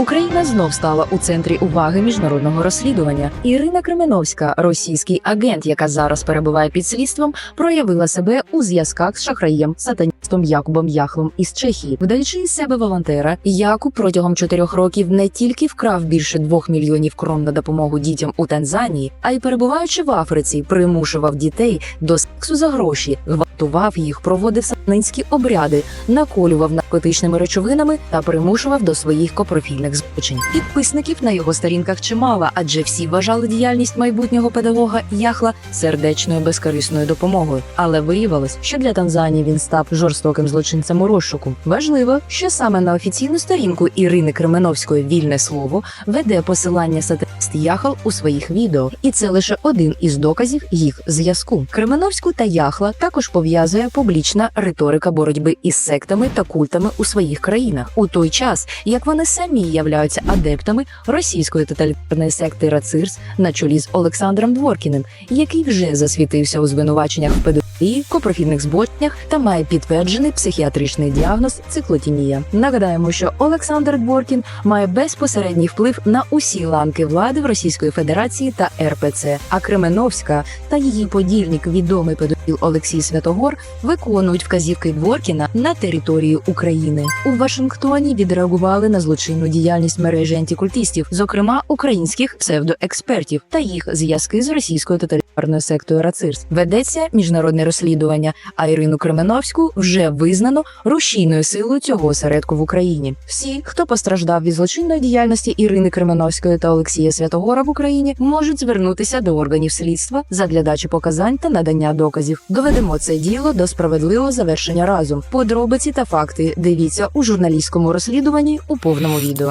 Україна знов стала у центрі уваги міжнародного розслідування. Ірина Кременовська, російський агент, яка зараз перебуває під слідством, проявила себе у зв'язках з шахраєм сатаністом Якубом Яхлом із Чехії, вдаючи із себе волонтера. Якуб протягом чотирьох років не тільки вкрав більше двох мільйонів крон на допомогу дітям у Танзанії, а й перебуваючи в Африці, примушував дітей до сексу за гроші, гвалтував їх, проводив сатанинські обряди, наколював наркотичними речовинами та примушував до своїх копрофільних злочинів. Підписників на його сторінках чимало, адже всі вважали діяльність майбутнього педагога Яхла сердечною безкорисною допомогою. Але виявилось, що для Танзанії він став жорстоким злочинцем у розшуку. Важливо, що саме на офіційну сторінку Ірини Кременовської вільне слово веде посилання сатаніст Яхал у своїх відео, і це лише один із доказів їх зв'язку. Кременовську та Яхла також пов'язує публічна риторика боротьби із сектами та культами у своїх країнах, у той час як вони самі являються адептами російської тоталітарної секти Рацирс на чолі з Олександром Дворкіним, який вже засвітився у звинуваченнях в педофілії, копрофільних збоченнях та має підтверджений психіатричний діагноз циклотінія. Нагадаємо, що Олександр Дворкін має безпосередній вплив на усі ланки влади в Російської Федерації та РПЦ. А Кременовська та її подільник, відомий педофіл Олексій Святогор, виконують вказівки Дворкіна на території України. У Вашингтоні відреагували на злочинну діяльність мережі антикультистів, зокрема українських псевдоекспертів та їх зв'язки з російською тоталітарною сектою Рацирс. Ведеться міжнародне розслідування, а Ірину Кременовську вже визнано рушійною силою цього осередку в Україні. Всі, хто постраждав від злочинної діяльності Ірини Кременовської та Олексія Святогора в Україні, можуть звернутися до органів слідства задля дачі показань та надання доказів. Доведемо це діло до справедливого завершення разом. Подробиці та факти дивіться у журналістському розслідуванні у повному відео.